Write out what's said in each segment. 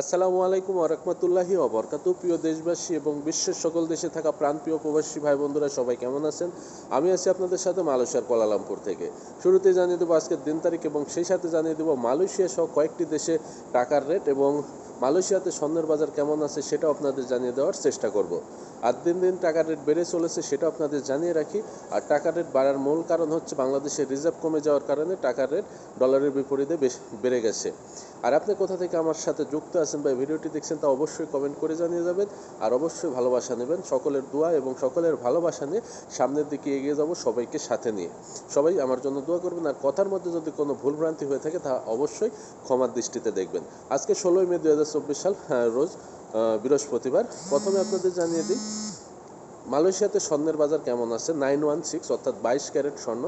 আসসালামু আলাইকুম আরহামতুল্লাহি অবরকাতু প্রিয় দেশবাসী এবং বিশ্বের সকল দেশে থাকা প্রাণপ্রিয় প্রবাসী ভাই বন্ধুরা, সবাই কেমন আছেন? আমি আছি আপনাদের সাথে মালয়েশিয়ার কোলালামপুর থেকে। শুরুতে জানিয়ে দেবো আজকের দিন তারিখ এবং সেই সাথে জানিয়ে দেবো মালয়েশিয়া সহ কয়েকটি দেশে টাকার রেট এবং মালয়েশিয়াতে স্বর্ণের বাজার কেমন আছে সেটাও আপনাদের জানিয়ে দেওয়ার চেষ্টা করব। আর দিন দিন টাকার রেট বেড়ে চলেছে সেটা আপনাদের জানিয়ে রাখি। আর টাকার রেট বাড়ার মূল কারণ হচ্ছে বাংলাদেশের রিজার্ভ কমে যাওয়ার কারণে টাকার রেট ডলারের বিপরীতে বেশ বেড়ে গেছে। আর আপনি কোথা থেকে আমার সাথে যুক্ত আছেন বা ভিডিওটি দেখছেন তা অবশ্যই কমেন্ট করে জানিয়ে যাবেন। আর অবশ্যই ভালোবাসা নেবেন। সকলের দোয়া এবং সকলের ভালোবাসা নিয়ে সামনের দিকে এগিয়ে যাব সবাইকে সাথে নিয়ে। সবাই আমার জন্য দোয়া করবেন। আর কথার মধ্যে যদি কোনো ভুলভ্রান্তি হয়ে থাকে তা অবশ্যই ক্ষমার দৃষ্টিতে দেখবেন। আজকে ষোলোই মে দু হাজার চব্বিশ সাল হ্যাঁ, রোজ বৃহস্পতিবার। প্রথমে আপনাদের জানিয়ে দিই মালয়েশিয়াতে স্বর্ণের বাজার কেমন আছে? নাইন ওয়ান সিক্স, অর্থাৎ বাইশ ক্যারেট স্বর্ণ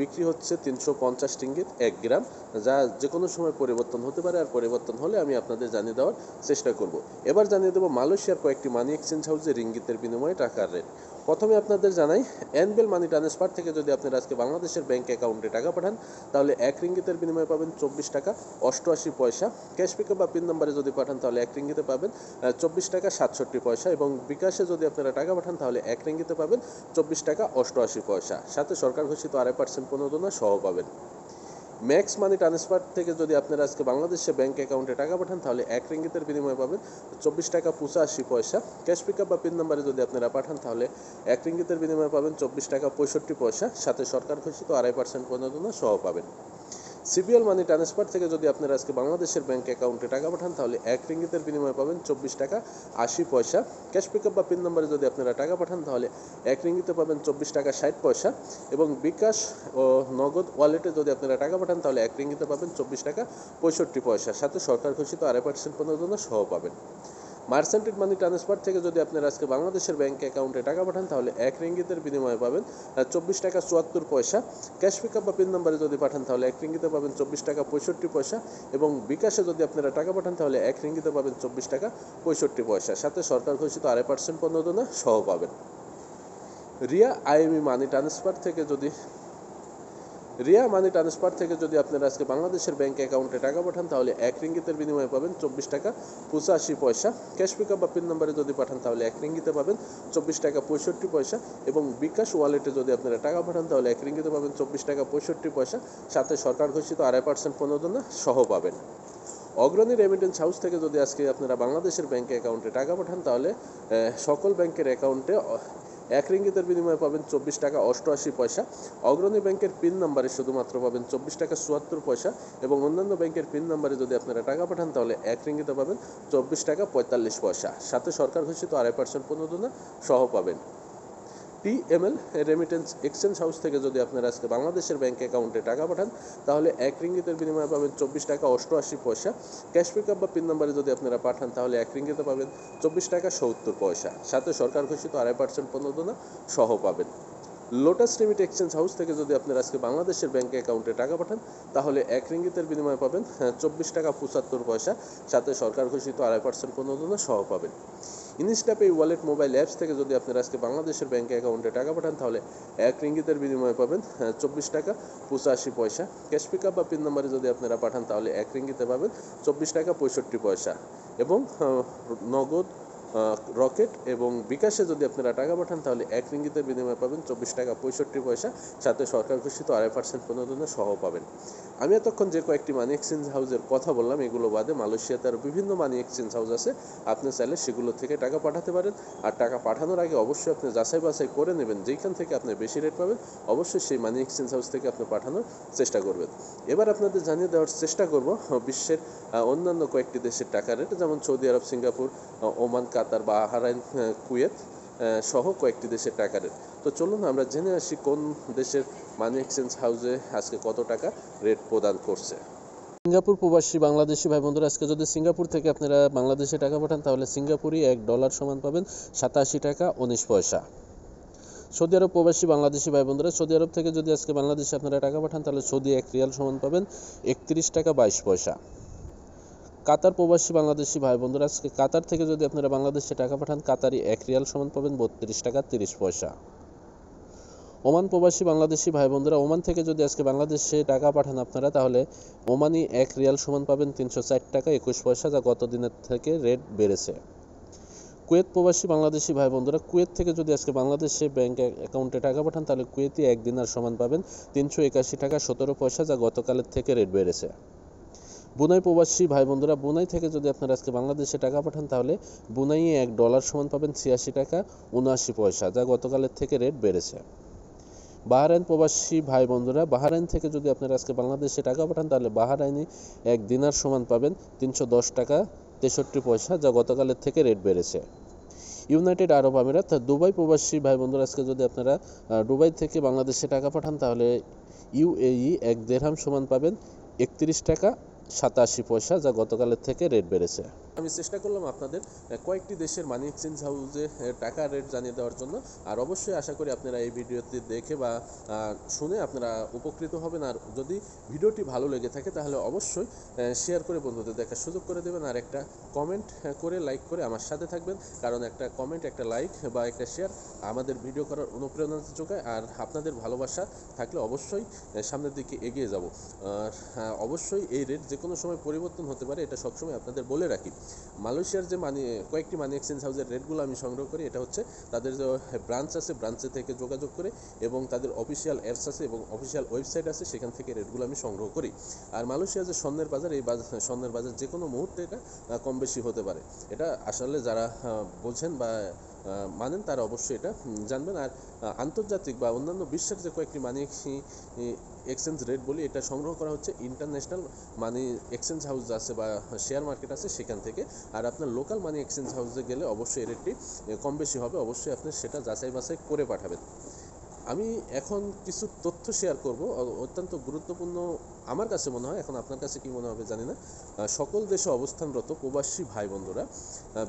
বিক্রি হচ্ছে তিনশো পঞ্চাশ টিঙ্গিত এক গ্রাম, যা যে কোনো সময় পরিবর্তন হতে পারে, আর পরিবর্তন হলে আমি আপনাদের জানিয়ে দেওয়ার চেষ্টা করব। এবার জানিয়ে দেবো মালয়েশিয়ার কয়েকটি মানি এক্সচেঞ্জ হাউসে রিঙ্গিতের বিনিময়ে টাকার রেট প্রথমে আপনাদের জানাই এনবেল মানি ট্রান্সফার থেকে যদি আপনারা আজকে বাংলাদেশের ব্যাংক অ্যাকাউন্টে টাকা পাঠান, তাহলে এক রিঙ্গিতের বিনিময়ে পাবেন চব্বিশ টাকা অষ্টআশি পয়সা। ক্যাশ পিকআপ বা পিন নাম্বারে যদি পাঠান, তাহলে এক রিঙ্গিতে পাবেন চব্বিশ টাকা সাতষট্টি পয়সা এবং বিকাশে যদি আপনারা টাকা পাঠান, তাহলে এক রিঙ্গিতে পাবেন চব্বিশ টাকা অষ্টআশি পয়সা। সাথে সরকার ঘোষিত আড়াই পার্সেন্ট প্রণোদনা সহ পাবেন। ম্যাক্স মানি ট্রান্সফার থেকে যদি আপনারা আজকে বাংলাদেশে ব্যাংক অ্যাকাউন্টে টাকা পাঠান, তাহলে এক রিঙ্গিতের বিনিময়ে পাবেন চব্বিশ টাকা পঁচাশি পয়সা। ক্যাশ পিকআপ বা পিন নাম্বারে যদি আপনারা পাঠান, তাহলে এক রিঙ্গিতের বিনিময়ে পাবেন চব্বিশ টাকা পঁয়ষট্টি পয়সা। সাথে সরকার ঘোষিত আড়াই পার্সেন্ট পর্যন্ত সহ পাবেন। সিবিএল মানি ট্রান্সফার থেকে যদি আপনারা আজকে বাংলাদেশের ব্যাংক অ্যাকাউন্টে টাকা পাঠান, তাহলে এক রিঙ্গিতের বিনিময়ে পাবেন চব্বিশ টাকা আশি পয়সা। ক্যাশ পিকআপ বা পিন নম্বরে যদি আপনারা টাকা পাঠান, তাহলে এক রিঙ্গিতে পাবেন চব্বিশ টাকা ষাট পয়সা। এবং বিকাশ ও নগদ ওয়ালেটে যদি আপনারা টাকা পাঠান, তাহলে এক রিঙ্গিতে পাবেন চব্বিশ টাকা পঁয়ষট্টি পয়সা। সাথে সরকার ঘোষিত আড়াই পার্সেন্ট প্রণোদনা সহ পাবেন। মার্সেন্টেড মানি ট্রান্সফার থেকে যদি আপনারা আজকে বাংলাদেশের ব্যাংক অ্যাকাউন্টে টাকা পাঠান, তাহলে এক রিঙ্গিতের বিনিময়ে পাবেন চব্বিশ টাকা চুয়াত্তর পয়সা। ক্যাশ পিকআপ বা পিন নম্বরে যদি পাঠান, তাহলে এক রিঙ্গিতে পাবেন চব্বিশ টাকা পঁয়ষট্টি পয়সা এবং বিকাশে যদি আপনারা টাকা পাঠান, তাহলে এক রিঙ্গিতে পাবেন চব্বিশ টাকা পঁয়ষট্টি পয়সা। সাথে সরকার ঘোষিত আড়াই পার্সেন্ট প্রণোদনা সহ পাবেন। রিয়া আইএমই মানি ট্রান্সফার থেকে যদি রিয়া মানি ট্রান্সফার থেকে যদি আপনারা আজকে বাংলাদেশের ব্যাংক অ্যাকাউন্টে টাকা পাঠান, তাহলে এক রিঙ্গিতের বিনিময়ে পাবেন চব্বিশ টাকা পঁচাশি পয়সা। ক্যাশ পিকআপ বা পিন নম্বরে যদি পাঠান, তাহলে এক রিঙ্গিতে পাবেন চব্বিশ টাকা পঁয়ষট্টি পয়সা এবং বিকাশ ওয়ালেটে যদি আপনারা টাকা পাঠান, তাহলে এক রিঙ্গিতে পাবেন চব্বিশ টাকা পঁয়ষট্টি পয়সা। সাথে সরকার ঘোষিত আড়াই পার্সেন্ট প্রণোদনা সহ পাবেন। অগ্রণী রেমিটেন্স হাউস থেকে যদি আজকে আপনারা বাংলাদেশের ব্যাংক অ্যাকাউন্টে টাকা পাঠান, তাহলে সকল ব্যাংকের অ্যাকাউন্টে এক রিঙ্গিতের বিনিময়ে পাবেন চব্বিশ টাকা অষ্টআশি পয়সা। অগ্রণী ব্যাংকের পিন নাম্বারে শুধুমাত্র পাবেন চব্বিশ টাকা চুয়াত্তর পয়সা এবং অন্যান্য ব্যাংকের পিন নাম্বারে যদি আপনারা টাকা পাঠান, তাহলে এক রিঙ্গিতে পাবেন চব্বিশ টাকা পঁয়তাল্লিশ পয়সা। সাথে সরকার ঘোষিত আড়াই পার্সেন্ট প্রণোদনা সহ পাবেন। টিএমএল রেমিটেন্স এক্সচেঞ্জ হাউস থেকে যদি আপনারা আজকে বাংলাদেশের ব্যাঙ্ক অ্যাকাউন্টে টাকা পাঠান, তাহলে এক রিঙ্গিতের বিনিময়ে পাবেন চব্বিশ টাকা অষ্টআশি পয়সা। ক্যাশ পিকআপ বা পিন নাম্বারে যদি আপনারা পাঠান, তাহলে এক রিঙ্গিতে পাবেন চব্বিশ টাকা সত্তর পয়সা। সাথে সরকার ঘোষিত আড়াই পার্সেন্ট প্রণোদনা সহ পাবেন। লোটাস লিমিট এক্সচেঞ্জ হাউস থেকে যদি আপনারা আজকে বাংলাদেশের ব্যাংক অ্যাকাউন্টে টাকা পাঠান তাহলে এক রিঙ্গিতের বিনিময়ে পাবেন চব্বিশ টাকা পঁচাত্তর পয়সা। সাথে সরকার ঘোষিত আড়াই পার্সেন্ট প্রণোদনা সহ পাবেন। ইনস্টাপে ওয়ালেট মোবাইল অ্যাপস থেকে যদি আপনারা আজকে বাংলাদেশের ব্যাংক অ্যাকাউন্টে টাকা পাঠান তাহলে এক রিঙ্গিতের বিনিময়ে পাবেন চব্বিশ টাকা পঁচাশি পয়সা। ক্যাশ পিকআপ বা পিন নাম্বারে যদি আপনারা পাঠান তাহলে এক রিঙ্গিতে পাবেন চব্বিশ টাকা পঁয়ষট্টি পয়সা। এবং নগদ আহ, রকেট এবং বিকাশে যদি আপনারা টাকা পাঠান, তাহলে এক রিঙ্গিতের বিনিময়ে পাবেন চব্বিশ টাকা পঁয়ষট্টি পয়সা। সাথে সরকার ঘোষিত আড়াই পার্সেন্ট প্রণোদনা সহ পাবেন। আমি এতক্ষণ যে কয়েকটি মানি এক্সচেঞ্জ হাউসের কথা বললাম, এগুলো বাদে মালয়েশিয়াতে আরও বিভিন্ন মানি এক্সচেঞ্জ হাউস আছে। আপনি চাইলে সেগুলো থেকে টাকা পাঠাতে পারেন। আর টাকা পাঠানোর আগে অবশ্যই আপনি যাচাই বাছাই করে নেবেন যেখান থেকে আপনি বেশি রেট পাবেন। অবশ্যই সেই মানি এক্সচেঞ্জ হাউস থেকে আপনি পাঠানোর চেষ্টা করবেন। এবার আপনাদের জানিয়ে দেওয়ার চেষ্টা করব, বিশ্বের অন্যান্য কয়েকটি দেশের টাকা রেট যেমন Saudi Arab, Singapore Oman Qatar Bahrain Kuwait সহ কয়েকটি দেশের টাকা রেট তো চলুন আমরা জেনে আসি কোন দেশের মানি এক্সচেঞ্জ হাউসে আজকে কত টাকা রেট প্রদান করছে। সিঙ্গাপুর প্রবাসী বাংলাদেশি ভাই বন্ধুরা, আজকে যদি সিঙ্গাপুর থেকে আপনারা বাংলাদেশে টাকা পাঠান, তাহলে সিঙ্গাপুরি এক ডলার সমান পাবেন সাতাশি টাকা উনিশ পয়সা। সৌদি আরব প্রবাসী বাংলাদেশি ভাই বন্ধুরা, সৌদি আরব থেকে যদি আজকে বাংলাদেশে আপনারা টাকা পাঠান, তাহলে সৌদি এক রিয়াল সমান পাবেন একত্রিশ টাকা বাইশ পয়সা। কাতার প্রবাসী বাংলাদেশি ভাই বন্ধুরা, আজকে কাতার থেকে যদি আপনারা বাংলাদেশে টাকা পাঠান, কাতারি এক রিয়াল সমান পাবেন বত্রিশ টাকা তিরিশ পয়সা। ওমান প্রবাসী বাংলাদেশি ভাই বোনরা ওমান থেকে যদি আজকে বাংলাদেশে টাকা পাঠান আপনারা, তাহলে ওমানি এক রিয়াল সমান পাবেন তিনশো ষাট টাকা একুশ পয়সা, যা গত দিনের থেকে রেট বেড়েছে। কুয়েত প্রবাসী বাংলাদেশি ভাই বন্ধুরা, কুয়েত থেকে যদি আজকে বাংলাদেশে ব্যাংক অ্যাকাউন্টে টাকা পাঠান, তাহলে কুয়েতি এক দিনার সমান পাবেন তিনশো একাশি টাকা সতেরো পয়সা, যা গতকালের থেকে রেট বেড়েছে। বুনাই প্রবাসী ভাই বন্ধুরা, বুনাই থেকে যদি আপনারা আজকে বাংলাদেশে টাকা পাঠান, তাহলে বুনাইয়ে এক ডলার সমান পাবেন ছিয়াশি টাকা উনআশি পয়সা, যা গতকালের থেকে রেট বেড়েছে। বাহারাইন প্রবাসী ভাই বন্ধুরা, বাহারাইন থেকে যদি আপনারা আজকে বাংলাদেশে টাকা পাঠান, তাহলে বাহারাইনে এক দিনার সমান পাবেন তিনশো দশ টাকা তেষট্টি পয়সা, যা গতকালের থেকে রেট বেড়েছে। ইউনাইটেড আরব আমিরাত, দুবাই প্রবাসী ভাই বন্ধুরা, আজকে যদি আপনারা দুবাই থেকে বাংলাদেশে টাকা পাঠান, তাহলে ইউএই এক দেড়হাম সমান পাবেন একত্রিশ টাকা সাতাশি পয়সা যা গতকালের থেকে রেট বেড়েছে। আমি চেষ্টা করলাম আপনাদের কয়েকটি দেশের মানি এক্সচেঞ্জ হাউসে টাকা রেট জানিয়ে দেওয়ার জন্য। আর অবশ্যই আশা করি আপনারা এই ভিডিওটি দেখে বা শুনে আপনারা উপকৃত হবেন। আর যদি ভিডিওটি ভালো লেগে থাকে, তাহলে অবশ্যই শেয়ার করে বন্ধুদের দেখার সুযোগ করে দেবেন। আর একটা কমেন্ট করে লাইক করে আমার সাথে থাকবেন। কারণ একটা কমেন্ট একটা লাইক বা একটা শেয়ার আমাদের ভিডিও করার অনুপ্রেরণা যোগায়। আর আপনাদের ভালোবাসা থাকলে অবশ্যই সামনের দিকে এগিয়ে যাব। আর অবশ্যই এই রেট যে কোনো সময় পরিবর্তন হতে পারে, এটা সবসময় আপনাদের বলে রাখি। মালয়েশিয়ার যে মানি, কয়েকটি মানি এক্সচেঞ্জ হাউসের রেটগুলো আমি সংগ্রহ করি, এটা হচ্ছে তাদের যে ব্রাঞ্চ আছে, ব্রাঞ্চে থেকে যোগাযোগ করে এবং তাদের অফিসিয়াল অ্যাপস আছে এবং অফিসিয়াল ওয়েবসাইট আছে, সেখান থেকে রেটগুলো আমি সংগ্রহ করি। আর মালয়েশিয়ার যে স্বর্ণের বাজার, এই বাজার স্বর্ণের বাজার যে কোনো মুহূর্তে এটা কম বেশি হতে পারে। এটা আসলে যারা বলছেন বা মানেন, তারা অবশ্যই এটা জানবেন। আর আন্তর্জাতিক বা অন্যান্য বিশ্বের যে কয়েকটি মানি এক্সচেঞ্জ রেট বলি, এটা সংগ্রহ করা হচ্ছে ইন্টারন্যাশনাল মানি এক্সচেঞ্জ হাউস আছে বা শেয়ার মার্কেট আছে সেখান থেকে। আর আপনার লোকাল মানি এক্সচেঞ্জ হাউসে গেলে অবশ্যই রেটটি কম বেশি হবে। অবশ্যই আপনি সেটা যাচাই বাছাই করে পাঠাবেন। আমি এখন কিছু তথ্য শেয়ার করব অত্যন্ত গুরুত্বপূর্ণ আমার কাছে মনে হয়, এখন আপনার কাছে কি মনে হবে জানি না সকল দেশে অবস্থানরত প্রবাসী ভাই বন্ধুরা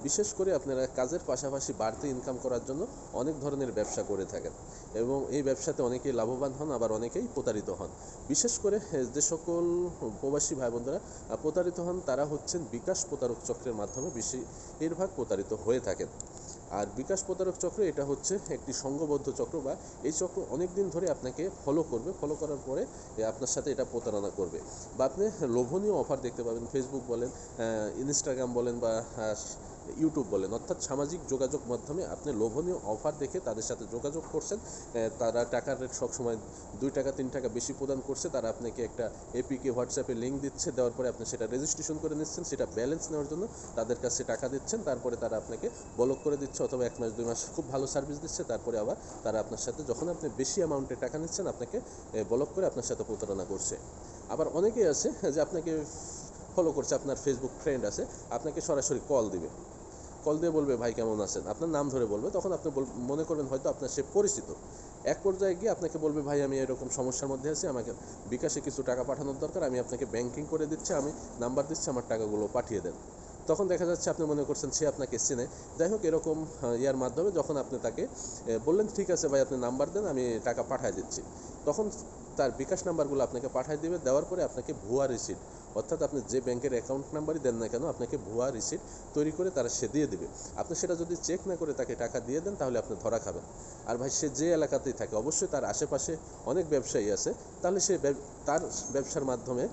বিশেষ করে আপনারা কাজের পাশাপাশি বাড়তি ইনকাম করার জন্য অনেক ধরনের ব্যবসা করে থাকেন এবং এই ব্যবসাতে অনেকেই লাভবান হন, আবার অনেকেই প্রতারিত হন। বিশেষ করে যে সকল প্রবাসী ভাই বন্ধুরা প্রতারিত হন, তারা হচ্ছেন বিকাশ প্রতারক চক্রের মাধ্যমে বেশিরভাগ প্রতারিত হয়ে থাকেন। আর বিকাশ প্রতারক চক্র এটা হচ্ছে একটি সংঘবদ্ধ চক্র বা এই চক্র অনেক দিন ধরে আপনাকে ফলো করবে। ফলো করার পরে আপনার সাথে এটা প্রতারণা করবে। বা আপনি লোভনীয় অফার দেখতে পাবেন। ফেসবুক বলেন ইনস্টাগ্রাম বলেন বা ইউটিউব বলেন, অর্থাৎ সামাজিক যোগাযোগ মাধ্যমে আপনি লোভনীয় অফার দেখে তাদের সাথে যোগাযোগ করছেন। তারা টাকার রেট সবসময় দুই টাকা, তিন টাকা বেশি প্রদান করছে। তারা আপনাকে একটা এপিকে হোয়াটসঅ্যাপে লিঙ্ক দিচ্ছে, দেওয়ার পরে আপনি সেটা রেজিস্ট্রেশন করে নিচ্ছেন, সেটা ব্যালেন্স নেওয়ার জন্য তাদের কাছে টাকা দিচ্ছেন। তারপরে তারা আপনাকে ব্লক করে দিচ্ছে অথবা এক মাস, দুই মাস খুব ভালো সার্ভিস দিচ্ছে। তারপরে আবার তারা আপনার সাথে যখন আপনি বেশি অ্যামাউন্টে টাকা নিচ্ছেন, আপনাকে ব্লক করে আপনার সাথে প্রতারণা করছে। আবার অনেকেই আছে যে আপনাকে ফলো করছে, আপনার ফেসবুক ফ্রেন্ড আছে, আপনাকে সরাসরি কল দিবে। কল দিয়ে বলবে, ভাই, কেমন আছেন? আপনার নাম ধরে বলবে, তখন আপনি মনে করবেন হয়তো আপনার সে পরিচিত। এক পর্যায়ে গিয়ে আপনাকে বলবে, ভাই, আমি এরকম সমস্যার মধ্যে আছি, আমাকে বিকাশে কিছু টাকা পাঠানোর দরকার, আমি আপনাকে ব্যাংকিং করে দিচ্ছি, আমি নাম্বার দিচ্ছি, আমার টাকাগুলো পাঠিয়ে দেন। তখন দেখা যাচ্ছে আপনি মনে করছেন, সে আপনাকে চেনে। যাই হোক, এরকম ইয়ার মাধ্যমে যখন আপনি তাকে বললেন, ঠিক আছে, ভাই, আপনি নাম্বার দেন, আমি টাকা পাঠিয়ে দিচ্ছি। তখন তার বিকাশ নাম্বারগুলো আপনাকে পাঠিয়ে দিবে, দেওয়ার পরে আপনাকে ভুয়া রিসিট অর্থাৎ আপনি যে ব্যাংকের অ্যাকাউন্ট নাম্বারই দেন না কেন আপনাকে ভুয়া রিসিট তৈরি করে তারা সে দিয়ে দেবে। আপনি সেটা যদি চেক না করে তাকে টাকা দিয়ে দেন তাহলে আপনি ধরা খাবেন। আর ভাই সে যে এলাকাতেই থাকে অবশ্যই তার আশেপাশে অনেক ব্যবসায়ী আছে তাহলে সে তার ব্যবসার মাধ্যমে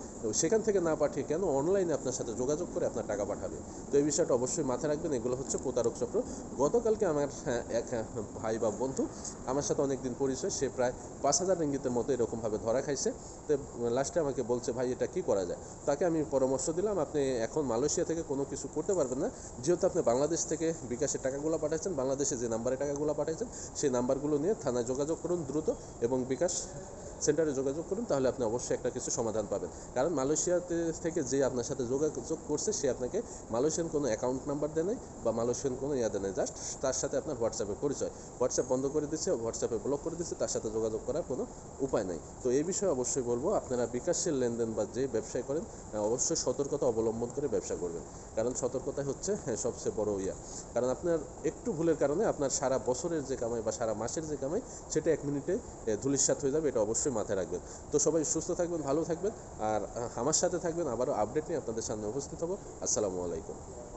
সেখান থেকে না পাঠিয়ে কেন অনলাইনে আপনার সাথে যোগাযোগ করে আপনার টাকা পাঠাবে? তো এই বিষয়টা অবশ্যই মাথায় রাখবেন। এগুলো হচ্ছে প্রতারক চক্র। গতকালকে আমার হ্যাঁ, এক ভাই বা বন্ধু আমার সাথে অনেক দিন পরিচয় সে প্রায় পাঁচ হাজার রিঙ্গিতের মতো এরকমভাবে ধরা খাইছে। তো লাস্টে আমাকে বলছে ভাই এটা কি করা যায়? তাকে আমি পরামর্শ দিলাম, আপনি এখন মালয়েশিয়া থেকে কোনো কিছু করতে পারবেন না। যেহেতু আপনি বাংলাদেশ থেকে বিকাশের টাকাগুলো পাঠাচ্ছেন বাংলাদেশে যে নাম্বারে টাকাগুলো পাঠাচ্ছেন সেই নাম্বারগুলো নিয়ে থানায় যোগাযোগ করুন দ্রুত এবং বিকাশ সেন্টারে যোগাযোগ করুন তাহলে আপনি অবশ্যই একটা কিছু সমাধান পাবেন। কারণ মালয়েশিয়াতে থেকে যে আপনার সাথে যোগাযোগ করছে সে আপনাকে মালয়েশিয়ান কোনো অ্যাকাউন্ট নাম্বার দেয় নাই বা মালয়েশিয়ান কোনো ইয়া দেয় নাই জাস্ট তার সাথে আপনার হোয়াটসঅ্যাপে পরিচয়। হোয়াটসঅ্যাপ বন্ধ করে দিচ্ছে হোয়াটসঅ্যাপে ব্লক করে দিচ্ছে তার সাথে যোগাযোগ করার কোনো উপায় নাই। তো এই বিষয়ে অবশ্যই বলব আপনারা বিকাশের লেনদেন বা যে ব্যবসায় করেন অবশ্যই সতর্কতা অবলম্বন করে ব্যবসা করবেন। কারণ সতর্কতাই হচ্ছে হ্যাঁ, সবচেয়ে বড় ইয়া। কারণ আপনার একটু ভুলের কারণে আপনার সারা বছরের যে কামাই বা সারা মাসের যে কামাই সেটা এক মিনিটে ধুলিস্বাত হয়ে যাবে এটা অবশ্যই মাথায় রাখবেন। তো সবাই সুস্থ থাকবেন, ভালো থাকবেন, আর আমার সাথে থাকবেন। আবারও আপডেট নিয়ে আপনাদের সামনে উপস্থিত হব। আসসালামু আলাইকুম।